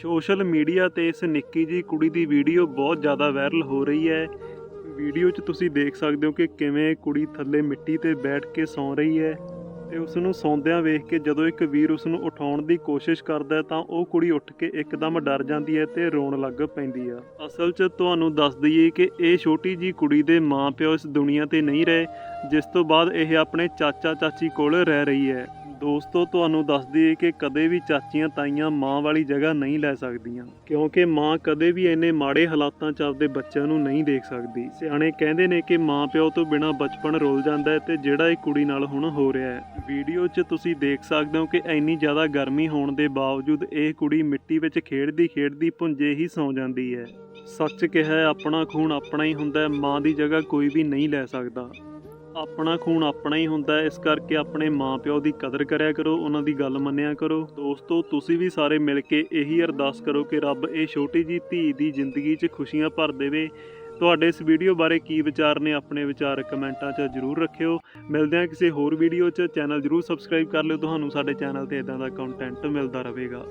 Social media ਤੇ ਇਸ ਨਿੱਕੀ ਜੀ ਕੁੜੀ ਦੀ ਵੀਡੀਓ ਬਹੁਤ ਜ਼ਿਆਦਾ ਵਾਇਰਲ ਹੋ ਰਹੀ ਹੈ। ਵੀਡੀਓ 'ਚ ਤੁਸੀਂ ਦੇਖ ਸਕਦੇ ਹੋ ਕਿ ਕਿਵੇਂ ਕੁੜੀ ਥੱਲੇ ਮਿੱਟੀ ਤੇ ਬੈਠ ਕੇ ਸੌਂ ਰਹੀ ਹੈ ਤੇ ਉਸ ਨੂੰ ਸੌਂਦਿਆਂ ਵੇਖ ਕੇ ਜਦੋਂ ਇੱਕ ਵੀਰ ਉਸ ਨੂੰ ਉਠਾਉਣ ਦੀ ਕੋਸ਼ਿਸ਼ ਕਰਦਾ ਤਾਂ ਉਹ ਕੁੜੀ ਉੱਠ ਕੇ ਇੱਕਦਮ ਡਰ ਜਾਂਦੀ ਹੈ ਤੇ ਰੋਣ ਲੱਗ ਪੈਂਦੀ ਆ। ਅਸਲ 'ਚ ਤੁਹਾਨੂੰ ਦੱਸ ਦਈਏ ਕਿ ਇਹ ਛੋਟੀ ਜੀ ਕੁੜੀ ਦੇ ਮਾਪਿਓ ਇਸ ਦੁਨੀਆ ਤੇ ਨਹੀਂ ਰਹੇ, ਜਿਸ ਤੋਂ ਬਾਅਦ ਇਹ ਆਪਣੇ ਚਾਚਾ ਚਾਚੀ ਕੋਲ ਰਹਿ ਰਹੀ ਹੈ। ਦੋਸਤੋ, ਤੁਹਾਨੂੰ ਦੱਸ ਦਈਏ ਕਿ ਕਦੇ ਵੀ ਚਾਚੀਆਂ ਤਾਈਆਂ ਮਾਂ ਵਾਲੀ ਜਗ੍ਹਾ ਨਹੀਂ ਲੈ ਸਕਦੀਆਂ, ਕਿਉਂਕਿ ਮਾਂ ਕਦੇ ਵੀ ਇੰਨੇ ਮਾੜੇ ਹਾਲਾਤਾਂ 'ਚ ਆਪਦੇ ਬੱਚਿਆਂ ਨੂੰ ਨਹੀਂ ਦੇਖ ਸਕਦੀ। ਸਿਆਣੇ ਕਹਿੰਦੇ ਨੇ ਕਿ ਮਾਂ ਪਿਓ ਤੋਂ ਬਿਨਾਂ ਬਚਪਨ ਰੁੱਲ ਜਾਂਦਾ ਹੈ ਤੇ ਜਿਹੜਾ ਇਹ ਕੁੜੀ ਨਾਲ ਹੁਣ ਹੋ ਰਿਹਾ ਹੈ। ਵੀਡੀਓ 'ਚ ਤੁਸੀਂ ਦੇਖ ਸਕਦੇ ਹੋ ਕਿ ਇੰਨੀ ਜ਼ਿਆਦਾ ਗਰਮੀ ਹੋਣ ਦੇ ਬਾਵਜੂਦ ਇਹ ਕੁੜੀ ਮਿੱਟੀ ਵਿੱਚ ਖੇਡਦੀ ਖੇਡਦੀ ਪੁੰਜੇ ਹੀ ਸੌਂ ਜਾਂਦੀ ਹੈ। ਸੱਚ ਕਿਹਾ ਆਪਣਾ ਖੂਨ ਆਪਣਾ ਹੀ ਹੁੰਦਾ ਹੈ, ਮਾਂ ਦੀ ਜਗ੍ਹਾ ਕੋਈ ਵੀ ਨਹੀਂ ਲੈ ਸਕਦਾ। ਆਪਣਾ ਖੂਨ ਆਪਣਾ ਹੀ ਹੁੰਦਾ ਇਸ ਕਰਕੇ ਆਪਣੇ ਮਾਪਿਓ ਦੀ ਕਦਰ ਕਰਿਆ ਕਰੋ, ਉਹਨਾਂ ਦੀ ਗੱਲ ਮੰਨਿਆ ਕਰੋ। ਦੋਸਤੋ, ਤੁਸੀਂ ਵੀ ਸਾਰੇ ਮਿਲ ਕੇ ਇਹੀ ਅਰਦਾਸ ਕਰੋ ਕਿ ਰੱਬ ਇਹ ਛੋਟੀ ਜੀ ਧੀ ਦੀ ਜ਼ਿੰਦਗੀ 'ਚ ਖੁਸ਼ੀਆਂ ਭਰ ਦੇਵੇ। ਤੁਹਾਡੇ ਇਸ ਵੀਡੀਓ ਬਾਰੇ ਕੀ ਵਿਚਾਰ ਨੇ, ਆਪਣੇ ਵਿਚਾਰ ਕਮੈਂਟਾਂ 'ਚ ਜਰੂਰ ਰੱਖਿਓ। ਮਿਲਦੇ ਹਾਂ ਕਿਸੇ ਹੋਰ ਵੀਡੀਓ 'ਚ। ਚੈਨਲ ਜਰੂਰ ਸਬਸਕ੍ਰਾਈਬ ਕਰ ਲਿਓ। ਤੁਹਾਨੂੰ ਸਾਡੇ ਚੈਨਲ ਤੇ ਇਦਾਂ ਦਾ ਕੰਟੈਂਟ ਮਿਲਦਾ ਰਹੇਗਾ।